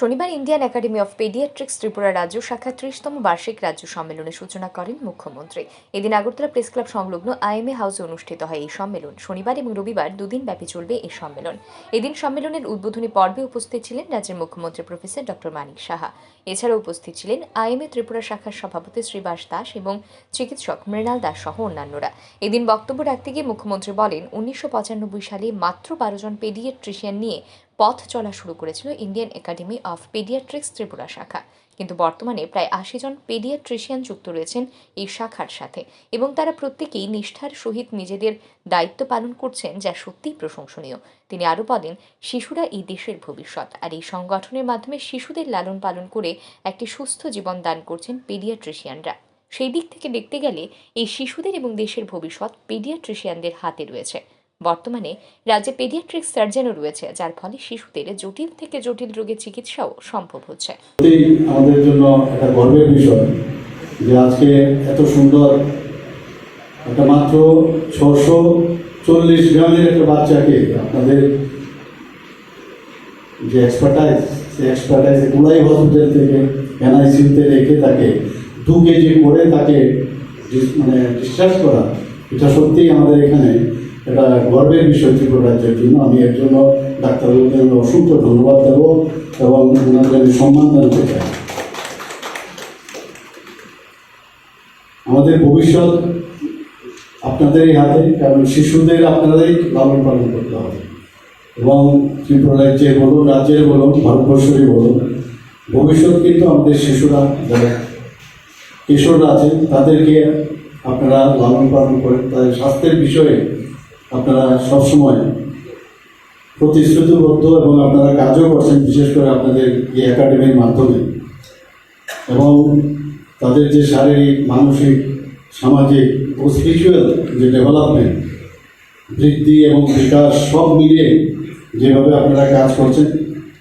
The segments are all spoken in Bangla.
শনিবার Indian academy of paediatrics Tripura রাজ্য শাখা ত্রিশতম বার্ষিক রাজ্য সম্মেলনের সূচনা করেন মুখ্যমন্ত্রী। এদিন আগরতলা প্রেস ক্লাব সংলগ্ন আইএমএ হাউসে অনুষ্ঠিত হয় এই সম্মেলন। শনিবার এবং রবিবার দুদিন ব্যাপী চলবে এই সম্মেলন। এদিন সম্মেলনের উদ্বোধনী পর্বে উপস্থিত ছিলেন রাজ্যের মুখ্যমন্ত্রী প্রফেসর ডক্টর মানিক সাহা। এছাড়া উপস্থিত ছিলেন আইএমএ ত্রিপুরা শাখার সভাপতি শ্রীবাস দাস এবং চিকিৎসক মৃণাল দাস সহ অন্যান্যরা। এদিন বক্তব্য রাখতে গিয়ে মুখ্যমন্ত্রী বলেন, উনিশশো পঁচানব্বই সালে মাত্র বারো জন পেডিয়াট্রিশিয়ান নিয়ে পথ চলা শুরু করেছিল Indian academy of paediatrics Tripura শাখা। কিন্তু বর্তমানে প্রায় আশি জন পেডিয়াট্রিশিয়ান যুক্ত রয়েছেন এই শাখার সাথে এবং তারা প্রত্যেকেই নিষ্ঠার সহিত নিজেদের দায়িত্ব পালন করছেন, যা সত্যিই প্রশংসনীয়। তিনি আরও বলেন, শিশুরা এই দেশের ভবিষ্যৎ আর এই সংগঠনের মাধ্যমে শিশুদের লালন পালন করে একটি সুস্থ জীবন দান করছেন পেডিয়াট্রিশিয়ানরা। সেই দিক থেকে দেখতে গেলে এই শিশুদের এবং দেশের ভবিষ্যৎ পেডিয়াট্রিশিয়ানদের হাতে রয়েছে। বর্তমানে রাজ্যে পেডিয়াট্রিক সার্জনও রয়েছে, যার ফলে শিশুদের জটিল থেকে জটিল রোগের চিকিৎসাও সম্ভব হচ্ছে। আমাদের জন্য একটা গর্বের বিষয় যে আজকে এত সুন্দর একটা মাত্র ছশো চল্লিশ গ্রামের একটা বাচ্চাকে আপনাদের যে এক্সপার্টাইজ সেই এক্সপার্টাইজ গুলাই হসপিটাল থেকে এনআইসিউতে রেখে তাকে দু কেজি করে তাকে মানে ডিসচার্জ করা, এটা সত্যিই আমাদের এখানে একটা গর্বের বিষয় ত্রিপুরা রাজ্যের জন্য। আমি এর জন্য ডাক্তারবাবুদের অসংখ্য ধন্যবাদ দেবো এবং ওনাদের আমি সম্মান জানাতে চাই। আমাদের ভবিষ্যৎ আপনাদেরই হাতে, কারণ শিশুদের আপনারাই লালন পালন করতে হবে। এবং ত্রিপুরা রাজ্যে বলুন, রাজ্যের বলুন, ভারতবর্ষেরই বলুন, ভবিষ্যৎ কিন্তু আমাদের শিশুরা, যারা কিশোররা আছেন তাদেরকে আপনারা লালন পালন করে তাদের স্বাস্থ্যের বিষয়ে আপনারা সবসময় প্রতিশ্রুতিবদ্ধ এবং আপনারা কাজও করছেন, বিশেষ করে আপনাদের এই একাডেমির মাধ্যমে। এবং তাদের যে শারীরিক, মানসিক, সামাজিক ও স্পিরিচুয়াল যে ডেভেলপমেন্ট বৃদ্ধি এবং বিকাশ সব মিলিয়ে যেভাবে আপনারা কাজ করছেন,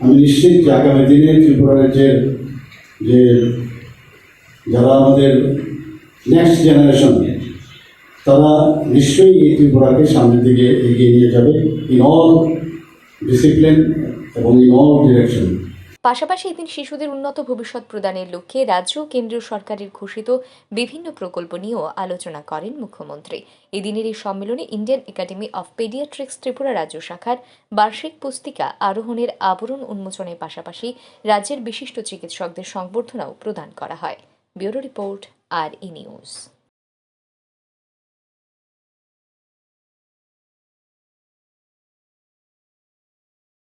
আমি নিশ্চিত যে আগামী দিনে ত্রিপুরা রাজ্যের যে যারা আমাদের নেক্সট জেনারেশন তারা নিশ্চয়ই এই ত্রিপুরাকে সামনের দিকে এগিয়ে নিয়ে যাবে ইন অল ডিসিপ্লিন এবং ইন অল ডিরেকশন পাশাপাশি এদিন শিশুদের উন্নত ভবিষ্যৎ প্রদানের লক্ষ্যে রাজ্য ও কেন্দ্রীয় সরকারের ঘোষিত বিভিন্ন প্রকল্প নিয়েও আলোচনা করেন মুখ্যমন্ত্রী। এদিনের এই সম্মেলনে Indian academy of paediatrics Tripura রাজ্য শাখার বার্ষিক পুস্তিকা আরোহণের আবরণ উন্মোচনের পাশাপাশি রাজ্যের বিশিষ্ট চিকিৎসকদের সংবর্ধনাও প্রদান করা হয়। Bureau report, R E news.